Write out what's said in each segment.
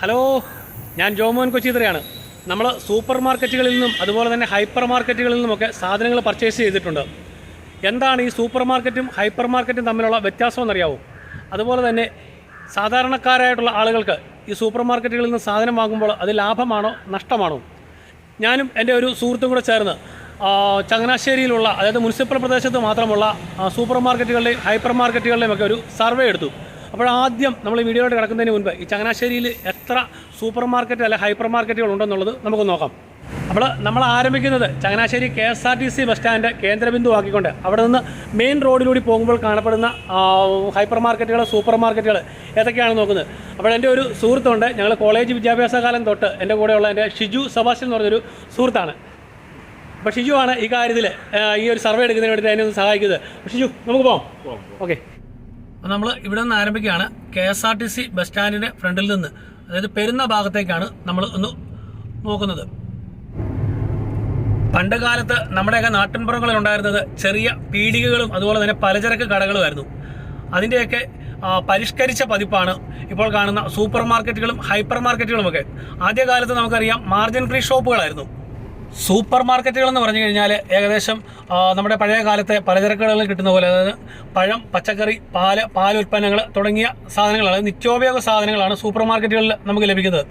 Hello ഞാൻ ജോമോൻ കൊച്ചിത്രയാണ്. നമ്മൾ super മാർക്കറ്റുകളിൽ നിന്നും അതുപോലെ തന്നെ ഹൈപ്പർ മാർക്കറ്റുകളിൽ നിന്നുമൊക്കെ സാധനങ്ങൾ പർച്ചേസ് ചെയ്തിട്ടുണ്ട്. എന്താണ് ഈ സൂപ്പർ മാർക്കറ്റും ഹൈപ്പർ മാർക്കറ്റും തമ്മിലുള്ള വ്യത്യാസം എന്നറിയാവോ? അതുപോലെ തന്നെ സാധാരണക്കാരായിട്ടുള്ള ആളുകൾക്ക് ഈ സൂപ്പർ മാർക്കറ്റുകളിൽ നിന്ന് സാധനം വാങ്ങുമ്പോൾ അത് ലാഭമാണോ നഷ്ടമാണോ? ഞാനും എന്റെ ഒരു സുഹൃത്തും കൂടെ ചേർന്ന് ചങ്ങനാശ്ശേരിയിലുള്ള അതായത് മുനിസിപ്പൽ പ്രദേശത്ത് മാത്രമുള്ള സൂപ്പർ മാർക്കറ്റുകളുടെയും ഹൈപ്പർ മാർക്കറ്റുകളുടെയും ഒക്കെ ഒരു സർവേ എടുത്തു. അപ്പോൾ ആദ്യം നമ്മൾ ഈ വീഡിയോയിലോട്ട് കിടക്കുന്നതിന് മുൻപ് ഈ ചങ്ങനാശ്ശേരിയിൽ എത്ര സൂപ്പർ മാർക്കറ്റ് അല്ലെ ഹൈപ്പർ മാർക്കറ്റുകൾ ഉണ്ടെന്നുള്ളത് നമുക്ക് നോക്കാം. അപ്പോൾ നമ്മൾ ആരംഭിക്കുന്നത് Changanassery K S R T C bus stand കേന്ദ്രബിന്ദു ആക്കിക്കൊണ്ട് അവിടെ നിന്ന് മെയിൻ റോഡിലൂടെ പോകുമ്പോൾ കാണപ്പെടുന്ന ഹൈപ്പർ മാർക്കറ്റുകൾ സൂപ്പർ മാർക്കറ്റുകൾ ഏതൊക്കെയാണ് നോക്കുന്നത്? അപ്പോൾ എന്റെ ഒരു സുഹൃത്തുണ്ട് ഞങ്ങൾ കോളേജ് വിദ്യാഭ്യാസ കാലം തൊട്ട് എന്റെ കൂടെയുള്ള എന്റെ ഷിജു സബാസ്റ്റ്യൻ എന്ന് പറഞ്ഞൊരു സുഹൃത്താണ്. അപ്പോൾ ഷിജു ആണ് ഈ കാര്യത്തിൽ ഈ ഒരു സർവേ എടുക്കുന്നതിന് വേണ്ടിയിട്ട് എന്നെ ഒന്ന് സഹായിക്കുന്നത്. ഷിജു നമുക്ക് പോകാം. ഓക്കെ. അപ്പോൾ നമ്മൾ ഇവിടെ നിന്ന് ആരംഭിക്കുകയാണ്. K S R T C bus സ്റ്റാൻഡിന്റെ ഫ്രണ്ടിൽ നിന്ന്. അതായത് പെരുന്ന ഭാഗത്തേക്കാണ് നമ്മൾ ഒന്ന് നോക്കുന്നത്. പണ്ട് കാലത്ത് നമ്മുടെയൊക്കെ നാട്ടിൻപുറങ്ങളിൽ ഉണ്ടായിരുന്നത് ചെറിയ പീടികകളും അതുപോലെ തന്നെ പലചരക്ക് കടകളുമായിരുന്നു. അതിന്റെയൊക്കെ പരിഷ്കരിച്ച പതിപ്പാണ് ഇപ്പോൾ കാണുന്ന സൂപ്പർ മാർക്കറ്റുകളും ഹൈപ്പർ മാർക്കറ്റുകളുമൊക്കെ ആദ്യകാലത്ത് നമുക്കറിയാം മാർജിൻ ഫ്രീ ഷോപ്പുകളായിരുന്നു. സൂപ്പർ മാർക്കറ്റുകൾ എന്ന് പറഞ്ഞു കഴിഞ്ഞാൽ ഏകദേശം നമ്മുടെ പഴയ കാലത്തെ പലചരക്കുകളിൽ കിട്ടുന്ന പോലെ അതായത് പഴം പച്ചക്കറി പാൽ പാലുൽപ്പന്നങ്ങൾ തുടങ്ങിയ സാധനങ്ങളാണ്. നിത്യോപയോഗ സാധനങ്ങളാണ് സൂപ്പർ മാർക്കറ്റുകളിൽ നമുക്ക് ലഭിക്കുന്നത്.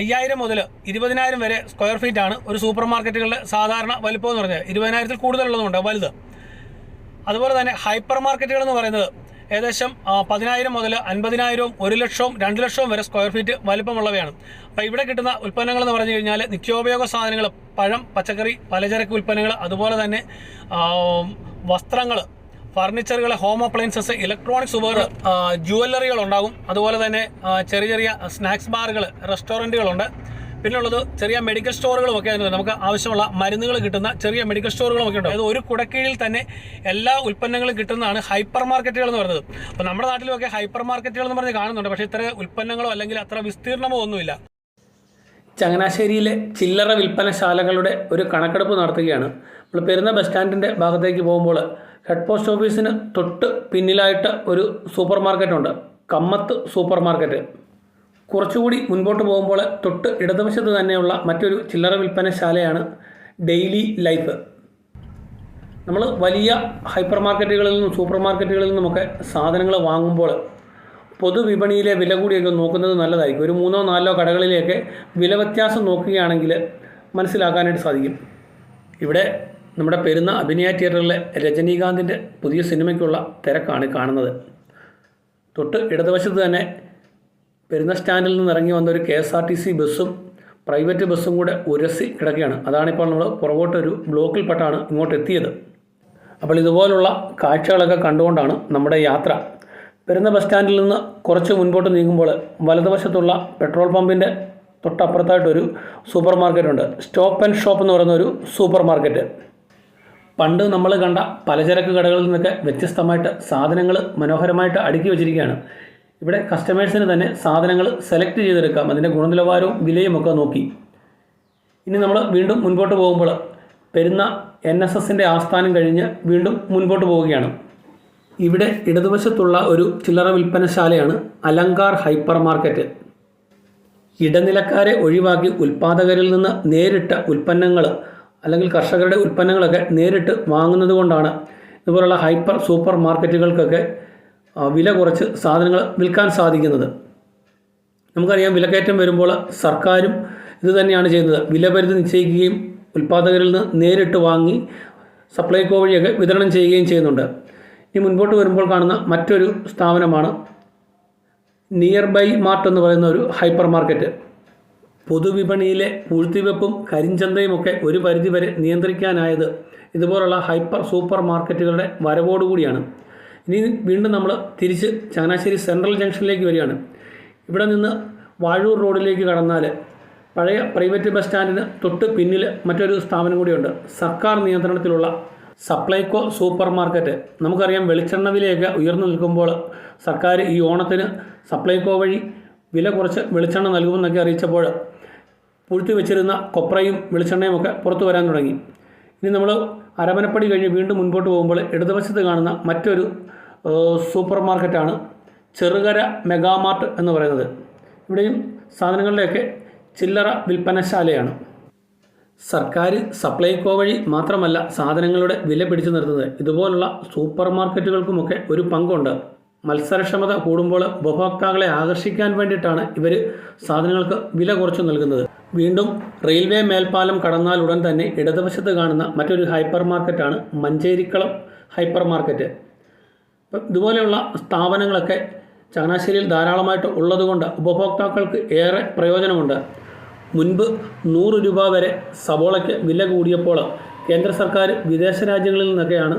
അയ്യായിരം മുതൽ ഇരുപതിനായിരം വരെ സ്ക്വയർ ഫീറ്റ് ആണ് ഒരു സൂപ്പർ മാർക്കറ്റുകളുടെ സാധാരണ വലുപ്പം എന്ന് പറഞ്ഞാൽ. ഇരുപതിനായിരത്തിൽ കൂടുതലുള്ളതുകൊണ്ട് വലുത്. അതുപോലെ തന്നെ ഹൈപ്പർ മാർക്കറ്റുകൾ എന്ന് പറയുന്നത് ഏകദേശം പതിനായിരം മുതൽ അൻപതിനായിരവും ഒരു ലക്ഷവും രണ്ട് ലക്ഷവും വരെ സ്ക്വയർ ഫീറ്റ് വലിപ്പമുള്ളവയാണ്. അപ്പോൾ ഇവിടെ കിട്ടുന്ന ഉൽപ്പന്നങ്ങൾ എന്ന് പറഞ്ഞു കഴിഞ്ഞാൽ നിത്യോപയോഗ സാധനങ്ങൾ പഴം പച്ചക്കറി പലചരക്ക് ഉൽപ്പന്നങ്ങൾ അതുപോലെ തന്നെ വസ്ത്രങ്ങൾ ഫർണിച്ചറുകൾ ഹോം അപ്ലയൻസസ് ഇലക്ട്രോണിക്സ് ഉപകരണം ജുവല്ലറികൾ ഉണ്ടാകും. അതുപോലെ തന്നെ ചെറിയ ചെറിയ സ്നാക്സ് ബാറുകൾ റെസ്റ്റോറന്റുകളുണ്ട് പിന്നെ ഉള്ളത് ചെറിയ മെഡിക്കൽ സ്റ്റോറുകളും ഒക്കെ നമുക്ക് ആവശ്യമുള്ള മരുന്നുകൾ കിട്ടുന്ന ചെറിയ മെഡിക്കൽ സ്റ്റോറുകളും ഒക്കെ ഉണ്ട്. അതായത് ഒരു കുടക്കീഴിൽ തന്നെ എല്ലാ ഉൽപ്പന്നങ്ങളും കിട്ടുന്നതാണ് ഹൈപ്പർ മാർക്കറ്റുകൾ എന്ന് പറയുന്നത്. അപ്പോൾ നമ്മുടെ നാട്ടിലൊക്കെ ഹൈപ്പർ മാർക്കറ്റുകൾ എന്ന് പറഞ്ഞ് കാണുന്നുണ്ട്. പക്ഷേ ഇത്ര ഉൽപ്പന്നങ്ങളോ അല്ലെങ്കിൽ അത്ര വിസ്തീർണമോ ഒന്നുമില്ല. ചങ്ങനാശ്ശേരിയിലെ ചില്ലറ വിൽപ്പനശാലകളുടെ ഒരു കണക്കെടുപ്പ് നടത്തുകയാണ്. നമ്മൾ പെരുന്ന ബസ് സ്റ്റാൻഡിന്റെ ഭാഗത്തേക്ക് പോകുമ്പോൾ ഹെഡ് പോസ്റ്റ് ഓഫീസിന് തൊട്ട് പിന്നിലായിട്ട് ഒരു സൂപ്പർ മാർക്കറ്റുണ്ട് കമ്മത്ത് സൂപ്പർ മാർക്കറ്റ് കുറച്ചുകൂടി മുൻപോട്ട് പോകുമ്പോൾ തൊട്ട് ഇടതുവശത്ത് തന്നെയുള്ള മറ്റൊരു ചില്ലറ വിൽപ്പനശാലയാണ് ഡെയിലി ലൈഫ്. നമ്മൾ വലിയ ഹൈപ്പർ മാർക്കറ്റുകളിൽ നിന്നും സൂപ്പർ മാർക്കറ്റുകളിൽ നിന്നുമൊക്കെ സാധനങ്ങൾ വാങ്ങുമ്പോൾ പൊതുവിപണിയിലെ വില കൂടിയൊക്കെ നോക്കുന്നത് നല്ലതായിരിക്കും. ഒരു മൂന്നോ നാലോ കടകളിലേക്ക് വില വ്യത്യാസം നോക്കുകയാണെങ്കിൽ മനസ്സിലാക്കാനായിട്ട് സാധിക്കും. ഇവിടെ നമ്മുടെ പെരുന്ന അഭിനയ തിയേറ്ററിലെ രജനീകാന്തിന്റെ പുതിയ സിനിമയ്ക്കുള്ള തിരക്കാണ് കാണുന്നത്. തൊട്ട് ഇടതുവശത്ത് തന്നെ പെരുന്ന സ്റ്റാൻഡിൽ നിന്ന് ഇറങ്ങി വന്ന ഒരു K S R T C ബസ്സും പ്രൈവറ്റ് ബസ്സും കൂടെ ഉരസി കിടക്കുകയാണ്. അതാണിപ്പോൾ നമ്മൾ പുറകോട്ടൊരു ബ്ലോക്കിൽപ്പെട്ടാണ് ഇങ്ങോട്ട് എത്തിയത്. അപ്പോൾ ഇതുപോലുള്ള കാഴ്ചകളൊക്കെ കണ്ടുകൊണ്ടാണ് നമ്മുടെ യാത്ര. പെരുന്ന ബസ് സ്റ്റാൻഡിൽ നിന്ന് കുറച്ച് മുൻപോട്ട് നീങ്ങുമ്പോൾ വലതുവശത്തുള്ള പെട്രോൾ പമ്പിന്റെ തൊട്ടപ്പുറത്തായിട്ടൊരു സൂപ്പർ മാർക്കറ്റ് ഉണ്ട് സ്റ്റോപ്പ് ആൻഡ് ഷോപ്പ് എന്ന് പറയുന്ന ഒരു സൂപ്പർ മാർക്കറ്റ് പണ്ട് നമ്മൾ കണ്ട പലചരക്ക് കടകളിൽ നിന്നൊക്കെ വ്യത്യസ്തമായിട്ട് സാധനങ്ങൾ മനോഹരമായിട്ട് അടുക്കി വെച്ചിരിക്കുകയാണ്. ഇവിടെ കസ്റ്റമേഴ്സിന് തന്നെ സാധനങ്ങൾ സെലക്ട് ചെയ്തെടുക്കാം. അതിന്റെ ഗുണനിലവാരവും വിലയും ഒക്കെ നോക്കി. ഇനി നമ്മൾ വീണ്ടും മുൻപോട്ട് പോകുമ്പോൾ പെരുന്ന എൻ എസ് എസിന്റെ ആസ്ഥാനം കഴിഞ്ഞ് വീണ്ടും മുൻപോട്ട് പോവുകയാണ്. ഇവിടെ ഇടതുവശത്തുള്ള ഒരു ചില്ലറ വിൽപ്പനശാലയാണ് അലങ്കാർ ഹൈപ്പർ മാർക്കറ്റ് ഇടനിലക്കാരെ ഒഴിവാക്കി ഉൽപ്പാദകരിൽ നിന്ന് നേരിട്ട് ഉൽപ്പന്നങ്ങൾ അല്ലെങ്കിൽ കർഷകരുടെ ഉൽപ്പന്നങ്ങളൊക്കെ നേരിട്ട് വാങ്ങുന്നത് കൊണ്ടാണ് ഇതുപോലുള്ള ഹൈപ്പർ സൂപ്പർ മാർക്കറ്റുകൾക്കൊക്കെ വില കുറച്ച് സാധനങ്ങൾ വിൽക്കാൻ സാധിക്കുന്നത്. നമുക്കറിയാം വിലക്കയറ്റം വരുമ്പോൾ സർക്കാരും ഇത് തന്നെയാണ് ചെയ്യുന്നത്. വിലപരിധി നിശ്ചയിക്കുകയും ഉൽപ്പാദകരിൽ നിന്ന് നേരിട്ട് വാങ്ങി സപ്ലൈകോ വഴിയൊക്കെ വിതരണം ചെയ്യുകയും ചെയ്യുന്നുണ്ട്. ഇനി മുൻപോട്ട് വരുമ്പോൾ കാണുന്ന മറ്റൊരു സ്ഥാപനമാണ് നിയർ ബൈ മാർട്ട് എന്ന് പറയുന്ന ഒരു ഹൈപ്പർ മാർക്കറ്റ്. പൊതുവിപണിയിലെ പൂഴ്ത്തിവെപ്പും കരിഞ്ചന്തയും ഒക്കെ ഒരു പരിധിവരെ നിയന്ത്രിക്കാനായത് ഇതുപോലുള്ള ഹൈപ്പർ സൂപ്പർ മാർക്കറ്റുകളുടെ വരവോടുകൂടിയാണ്. ഇനി വീണ്ടും നമ്മൾ തിരിച്ച് ചങ്ങനാശ്ശേരി സെൻട്രൽ ജംഗ്ഷനിലേക്ക് വരികയാണ്. ഇവിടെ നിന്ന് വാഴൂർ റോഡിലേക്ക് കടന്നാൽ പഴയ പ്രൈവറ്റ് ബസ് സ്റ്റാൻഡിന് തൊട്ട് പിന്നിൽ മറ്റൊരു സ്ഥാപനം കൂടിയുണ്ട്. സർക്കാർ നിയന്ത്രണത്തിലുള്ള സപ്ലൈകോ സൂപ്പർ മാർക്കറ്റ്. നമുക്കറിയാം വെളിച്ചെണ്ണ വിലയൊക്കെ ഉയർന്നു നിൽക്കുമ്പോൾ സർക്കാർ ഈ ഓണത്തിന് സപ്ലൈകോ വഴി വില കുറച്ച് വെളിച്ചെണ്ണ നൽകുമെന്നൊക്കെ അറിയിച്ചപ്പോൾ പൂഴ്ത്തി വെച്ചിരുന്ന കൊപ്രയും വെളിച്ചെണ്ണയും ഒക്കെ പുറത്തു വരാൻ തുടങ്ങി. ഇനി നമ്മൾ അരമനപ്പടി കഴിഞ്ഞ് വീണ്ടും മുൻപോട്ട് പോകുമ്പോൾ ഇടതുവശത്ത് കാണുന്ന മറ്റൊരു സൂപ്പർ മാർക്കറ്റാണ് ചെറുകര മെഗാമാർട്ട് എന്ന് പറയുന്നത്. ഇവിടെയും സാധനങ്ങളുടെയൊക്കെ ചില്ലറ വിൽപ്പനശാലയാണ്. സർക്കാർ സപ്ലൈകോ വഴി മാത്രമല്ല സാധനങ്ങളുടെ വില പിടിച്ചു നിർത്തുന്നത്. ഇതുപോലുള്ള സൂപ്പർ മാർക്കറ്റുകൾക്കുമൊക്കെ ഒരു പങ്കുണ്ട്. മത്സരക്ഷമത കൂടുമ്പോൾ ഉപഭോക്താക്കളെ ആകർഷിക്കാൻ വേണ്ടിയിട്ടാണ് ഇവർ സാധനങ്ങൾക്ക് വില കുറച്ച് നൽകുന്നത്. വീണ്ടും റെയിൽവേ മേൽപ്പാലം കടന്നാൽ ഉടൻ തന്നെ ഇടതുവശത്ത് കാണുന്ന മറ്റൊരു ഹൈപ്പർ മാർക്കറ്റാണ് മഞ്ചേരിക്കളം ഹൈപ്പർ മാർക്കറ്റ് ഇതുപോലെയുള്ള സ്ഥാപനങ്ങളൊക്കെ ചങ്ങനാശ്ശേരിയിൽ ധാരാളമായിട്ട് ഉള്ളതുകൊണ്ട് ഉപഭോക്താക്കൾക്ക് ഏറെ പ്രയോജനമുണ്ട്. മുൻപ് നൂറ് രൂപ വരെ സബോളയ്ക്ക് വില കൂടിയപ്പോൾ കേന്ദ്ര സർക്കാർ വിദേശ രാജ്യങ്ങളിൽ നിന്നൊക്കെയാണ്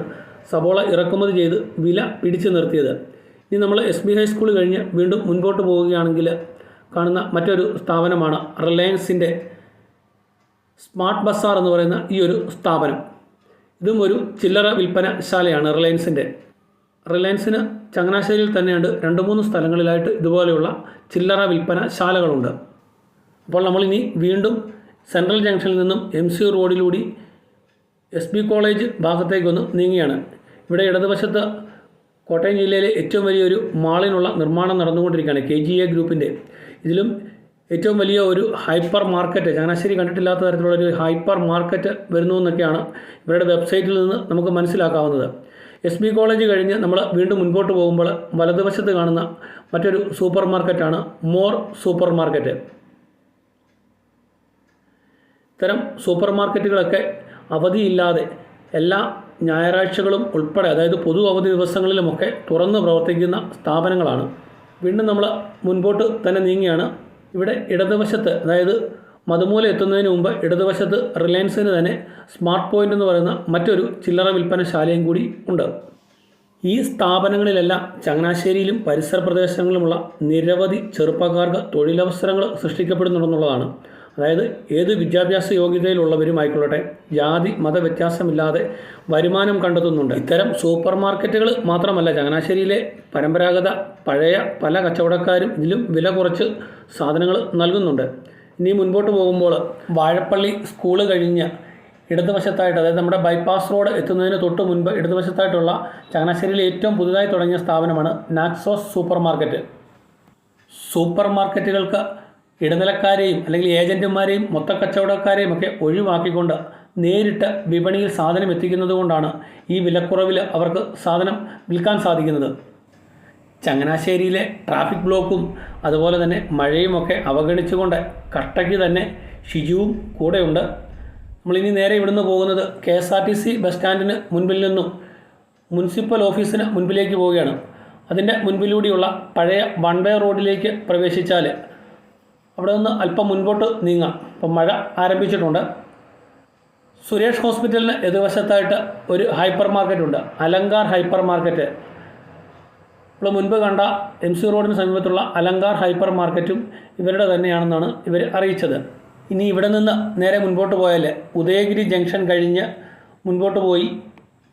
സബോള ഇറക്കുമതി ചെയ്ത് വില പിടിച്ചു നിർത്തിയത്. ഇനി നമ്മൾ എസ് ബി ഹൈസ്കൂൾ കഴിഞ്ഞ് വീണ്ടും മുൻപോട്ട് പോവുകയാണെങ്കിൽ കാണുന്ന മറ്റൊരു സ്ഥാപനമാണ് റിലയൻസിന്റെ സ്മാർട്ട് ബസാർ എന്ന് പറയുന്ന ഈ ഒരു സ്ഥാപനം. ഇതും ഒരു ചില്ലറ വിൽപ്പനശാലയാണ് റിലയൻസിന്റെ റിലയൻസിന് ചങ്ങനാശ്ശേരിയിൽ തന്നെയുണ്ട് രണ്ട് മൂന്ന് സ്ഥലങ്ങളിലായിട്ട് ഇതുപോലെയുള്ള ചില്ലറ വിൽപ്പനശാലകളുണ്ട് അപ്പോൾ നമ്മളിനി വീണ്ടും സെൻട്രൽ ജംഗ്ഷനിൽ നിന്നും എം സി റോഡിലൂടി എസ് ബി കോളേജ് ഭാഗത്തേക്കൊന്ന് നീങ്ങിയാണ് ഇവിടെ ഇടതുവശത്ത് കോട്ടയം ജില്ലയിലെ ഏറ്റവും വലിയൊരു മാളിനുള്ള നിർമ്മാണം നടന്നുകൊണ്ടിരിക്കുകയാണ് കെ ജി എ ഗ്രൂപ്പിന്റെ. ഇതിലും ഏറ്റവും വലിയ ഒരു ഹൈപ്പർ മാർക്കറ്റ് ചങ്ങനാശ്ശേരി കണ്ടിട്ടില്ലാത്ത തരത്തിലുള്ള ഒരു ഹൈപ്പർ മാർക്കറ്റ് വരുന്നു എന്നൊക്കെയാണ് ഇവരുടെ വെബ്സൈറ്റിൽ നിന്ന് നമുക്ക് മനസ്സിലാക്കാവുന്നത്. എസ് ബി കോളേജ് കഴിഞ്ഞ് നമ്മൾ വീണ്ടും മുൻപോട്ട് പോകുമ്പോൾ വലതുവശത്ത് കാണുന്ന മറ്റൊരു സൂപ്പർ മാർക്കറ്റാണ് മോർ സൂപ്പർ മാർക്കറ്റ്. ഇത്തരം സൂപ്പർ മാർക്കറ്റുകളൊക്കെ അവധിയില്ലാതെ എല്ലാ ഞായറാഴ്ചകളും ഉൾപ്പെടെ അതായത് പൊതു അവധി ദിവസങ്ങളിലുമൊക്കെ തുറന്ന് പ്രവർത്തിക്കുന്ന സ്ഥാപനങ്ങളാണ്. വീണ്ടും നമ്മൾ മുൻപോട്ട് തന്നെ നീങ്ങിയാണ് ഇവിടെ ഇടതുവശത്ത് അതായത് മതുമൂല എത്തുന്നതിന് മുമ്പ് ഇടതുവശത്ത് റിലയൻസിന് തന്നെ സ്മാർട്ട് പോയിന്റ് എന്ന് പറയുന്ന മറ്റൊരു ചില്ലറ വിൽപ്പനശാലയും കൂടി ഉണ്ട്. ഈ സ്ഥാപനങ്ങളിലെല്ലാം ചങ്ങനാശ്ശേരിയിലും പരിസര പ്രദേശങ്ങളിലുമുള്ള നിരവധി ചെറുപ്പക്കാർക്ക് തൊഴിലവസരങ്ങൾ സൃഷ്ടിക്കപ്പെടുന്നുണ്ടെന്നുള്ളതാണ്. അതായത് ഏത് വിദ്യാഭ്യാസ യോഗ്യതയിലുള്ളവരുമായിക്കൊള്ളട്ടെ ജാതി മത വ്യത്യാസമില്ലാതെ വരുമാനം കണ്ടെത്തുന്നുണ്ട്. ഇത്തരം സൂപ്പർ മാർക്കറ്റുകൾ മാത്രമല്ല ചങ്ങനാശ്ശേരിയിലെ പരമ്പരാഗത പഴയ പല കച്ചവടക്കാരും ഇതിലും വില കുറച്ച് സാധനങ്ങൾ നൽകുന്നുണ്ട്. ഇനി മുൻപോട്ട് പോകുമ്പോൾ വാഴപ്പള്ളി സ്കൂൾ കഴിഞ്ഞ് ഇടതുവശത്തായിട്ട് അതായത് നമ്മുടെ ബൈപ്പാസ് റോഡ് എത്തുന്നതിന് തൊട്ട് മുൻപ് ഇടതുവശത്തായിട്ടുള്ള ചങ്ങനാശ്ശേരിയിലെ ഏറ്റവും പുതുതായി തുടങ്ങിയ സ്ഥാപനമാണ് നാക്സോസ് സൂപ്പർ മാർക്കറ്റ് സൂപ്പർ മാർക്കറ്റുകൾക്ക് ഇടനിലക്കാരെയും അല്ലെങ്കിൽ ഏജന്റുമാരെയും മൊത്തക്കച്ചവടക്കാരെയും ഒക്കെ ഒഴിവാക്കിക്കൊണ്ട് നേരിട്ട് വിപണിയിൽ സാധനം എത്തിക്കുന്നത് കൊണ്ടാണ് ഈ വിലക്കുറവിൽ അവർക്ക് സാധനം വിൽക്കാൻ സാധിക്കുന്നത്. ചങ്ങനാശ്ശേരിയിലെ ട്രാഫിക് ബ്ലോക്കും അതുപോലെ തന്നെ മഴയുമൊക്കെ അവഗണിച്ചുകൊണ്ട് കട്ടയ്ക്ക് തന്നെ ഷിജുവും കൂടെയുണ്ട്. നമ്മളിനി നേരെ ഇവിടുന്ന് പോകുന്നത് K S R T C bus സ്റ്റാൻഡിന് മുൻപിൽ നിന്നും മുനിസിപ്പൽ ഓഫീസിന് മുൻപിലേക്ക് പോവുകയാണ്. അതിന്റെ മുൻപിലൂടെയുള്ള പഴയ വൺ വേ റോഡിലേക്ക് പ്രവേശിച്ചാൽ അവിടെ നിന്ന് അല്പം മുൻപോട്ട് നീങ്ങാം. ഇപ്പം മഴ ആരംഭിച്ചിട്ടുണ്ട്. സുരേഷ് ഹോസ്പിറ്റലിന് എതിർവശത്തായിട്ട് ഒരു ഹൈപ്പർ മാർക്കറ്റ് ഉണ്ട്. Alankar hyper market. നമ്മൾ മുൻപ് കണ്ട എം സി റോഡിന് സമീപത്തുള്ള അലങ്കാർ ഹൈപ്പർ മാർക്കറ്റും ഇവരുടെ തന്നെയാണെന്നാണ് ഇവർ അറിയിച്ചത്. ഇനി ഇവിടെ നിന്ന് നേരെ മുൻപോട്ട് പോയാൽ ഉദയഗിരി ജംഗ്ഷൻ കഴിഞ്ഞ് മുൻപോട്ട് പോയി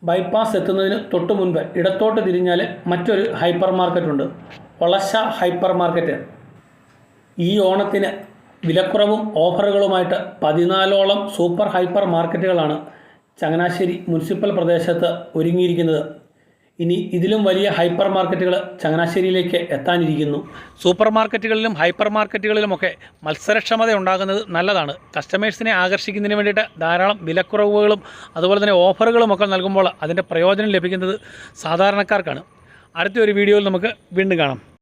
ബൈപ്പാസ് എത്തുന്നതിന് തൊട്ട് മുൻപ് ഇടത്തോട്ട് തിരിഞ്ഞാൽ മറ്റൊരു ഹൈപ്പർ മാർക്കറ്റുണ്ട് ഒളശ ഹൈപ്പർ മാർക്കറ്റ്. ഈ ഓണത്തിന് വിലക്കുറവും ഓഫറുകളുമായിട്ട് പതിനാലോളം സൂപ്പർ ഹൈപ്പർ മാർക്കറ്റുകളാണ് ചങ്ങനാശ്ശേരി മുനിസിപ്പൽ പ്രദേശത്ത് ഒരുങ്ങിയിരിക്കുന്നത്. ഇനി ഇതിലും വലിയ ഹൈപ്പർ മാർക്കറ്റുകൾ ചങ്ങനാശ്ശേരിയിലേക്ക് എത്താനിരിക്കുന്നു. സൂപ്പർ മാർക്കറ്റുകളിലും ഹൈപ്പർ മാർക്കറ്റുകളിലുമൊക്കെ മത്സരക്ഷമത ഉണ്ടാകുന്നത് നല്ലതാണ്. കസ്റ്റമേഴ്സിനെ ആകർഷിക്കുന്നതിന് വേണ്ടിയിട്ട് ധാരാളം വിലക്കുറവുകളും അതുപോലെ തന്നെ ഓഫറുകളും ഒക്കെ നൽകുമ്പോൾ അതിന്റെ പ്രയോജനം ലഭിക്കുന്നത് സാധാരണക്കാർക്കാണ്. അടുത്ത ഒരു വീഡിയോയിൽ നമുക്ക് വീണ്ടും കാണാം.